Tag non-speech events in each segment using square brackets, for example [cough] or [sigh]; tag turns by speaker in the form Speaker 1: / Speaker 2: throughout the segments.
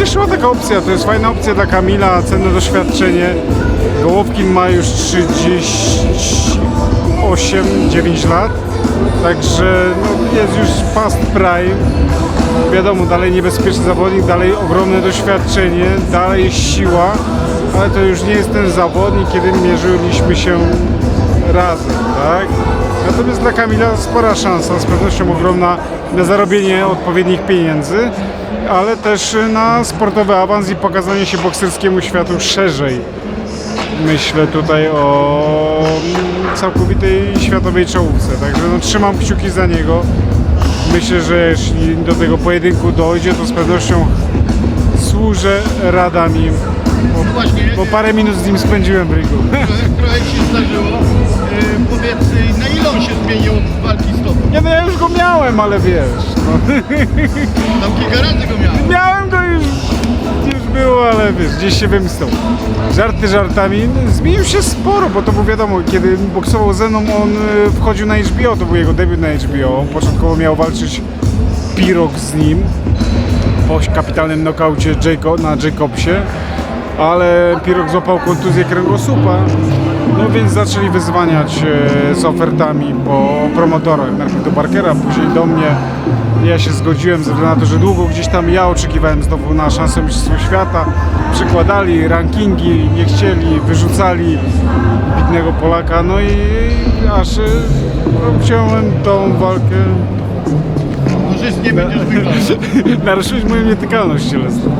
Speaker 1: cieszyła taka opcja, to jest fajna opcja dla Kamila, cenne doświadczenie. Gołowkin ma już 38-9 lat, także no, jest już past prime. Wiadomo, dalej niebezpieczny zawodnik, dalej ogromne doświadczenie, dalej siła, ale to już nie jest ten zawodnik, kiedy mierzyliśmy się razem, tak? Natomiast dla Kamila spora szansa, z pewnością ogromna na zarobienie odpowiednich pieniędzy, ale też na sportowy awans i pokazanie się bokserskiemu światu szerzej. Myślę tutaj o mm, całkowitej światowej czołówce, także no, trzymam kciuki za niego. Myślę, że jeśli do tego pojedynku dojdzie, to z pewnością służę radami,
Speaker 2: właśnie,
Speaker 1: bo parę minut z nim spędziłem w ringu. Miałem, ale wiesz, no. [laughs]
Speaker 2: Tam kilka razy go miałem.
Speaker 1: miałem go już, już było, ale wiesz, gdzieś się wymstał. Żarty żartami, zmienił się sporo, bo to było wiadomo, kiedy boksował ze mną, on y, wchodził na HBO, to był jego debiut na HBO, początkowo miał walczyć Pirog z nim, po kapitalnym nokaucie Jacob, na Jacobsie, ale Pirog złapał kontuzję kręgosłupa, no więc zaczęli wyzwaniać e, z ofertami po promotorach, najpierw do Barkera, później do mnie. Ja się zgodziłem ze względu na to, że długo gdzieś tam ja oczekiwałem znowu na szansę Mistrzostwa Świata. Przykładali rankingi, nie chcieli, wyrzucali bitnego Polaka, no i aż e, no, wziąłem tą walkę
Speaker 2: Korzystnie będziesz wyglądał. [laughs]
Speaker 1: naruszyłeś moją nietykalność cielesną.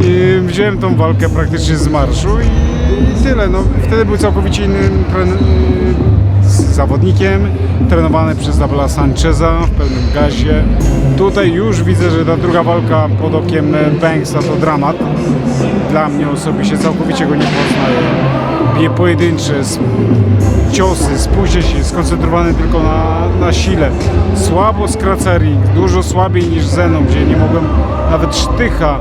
Speaker 1: I wziąłem tą walkę praktycznie z marszu i tyle. No, wtedy był całkowicie innym zawodnikiem, trenowany przez Abela Sancheza w pełnym gazie. Tutaj już widzę, że ta druga walka pod okiem Banksa to dramat. Dla mnie osobiście całkowicie go nie poznaję. Bije pojedyncze, ciosy, spóźnia się, skoncentrowany tylko na, na sile. Słabo skraca ring, dużo słabiej niż Zenon, gdzie nie mogłem nawet sztycha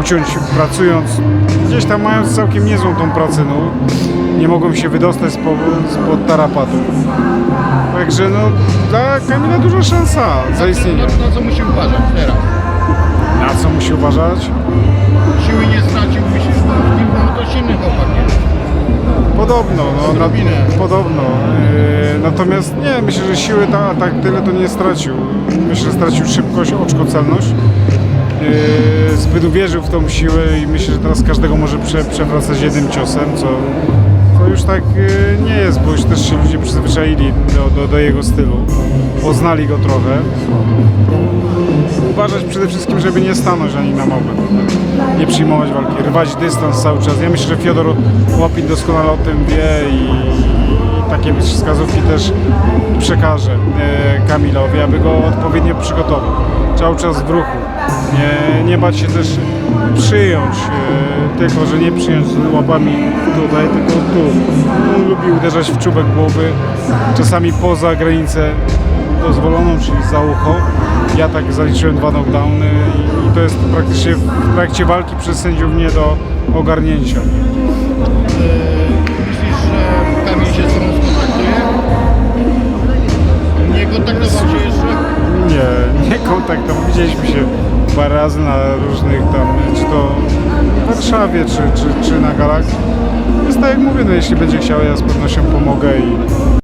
Speaker 1: uciąć pracując. Gdzieś tam mając całkiem niezłą tą pracę, no, nie mogłem się wydostać spod, spod tarapatu. Także no, dla Kamila duża szansa zaistnienia.
Speaker 2: Na, na co musi uważać teraz?
Speaker 1: Na co musi uważać?
Speaker 2: Siły nie
Speaker 1: Podobno, no,
Speaker 2: Odrobinę.
Speaker 1: podobno. Yy, natomiast nie, myślę, że siły ta, tak tyle to nie stracił. Myślę, że stracił szybkość, oczkocelność. Yy, zbyt uwierzył w tą siłę i myślę, że teraz każdego może prze, przewracać jednym ciosem, co, co już tak yy, nie jest, bo już też się ludzie przyzwyczaili do, do, do jego stylu. Poznali go trochę. Uważać przede wszystkim, żeby nie stanąć ani na małpę, nie przyjmować walki, rwać dystans cały czas. Ja myślę, że Fiodor Łapin doskonale o tym wie i, i takie wskazówki też przekaże e, Kamilowi, aby go odpowiednio przygotował. Cały czas w ruchu. Nie, nie bać się też przyjąć, e, tylko że nie przyjąć z łapami tutaj, tylko tu. On lubi uderzać w czubek głowy, czasami poza granicę dozwoloną, czyli za ucho. Ja tak zaliczyłem dwa knockdowny i, i to jest praktycznie w trakcie walki przez sędziów nie do ogarnięcia.
Speaker 2: Myślisz, że Kamil się z tobą skontaktuje? Nie kontaktował się jeszcze?
Speaker 1: Nie, nie kontaktował. Widzieliśmy się parę razy na różnych tam, czy to w Warszawie, czy, czy, czy na galach. Jest tak jak mówię, no jeśli będzie chciał, ja z pewnością pomogę i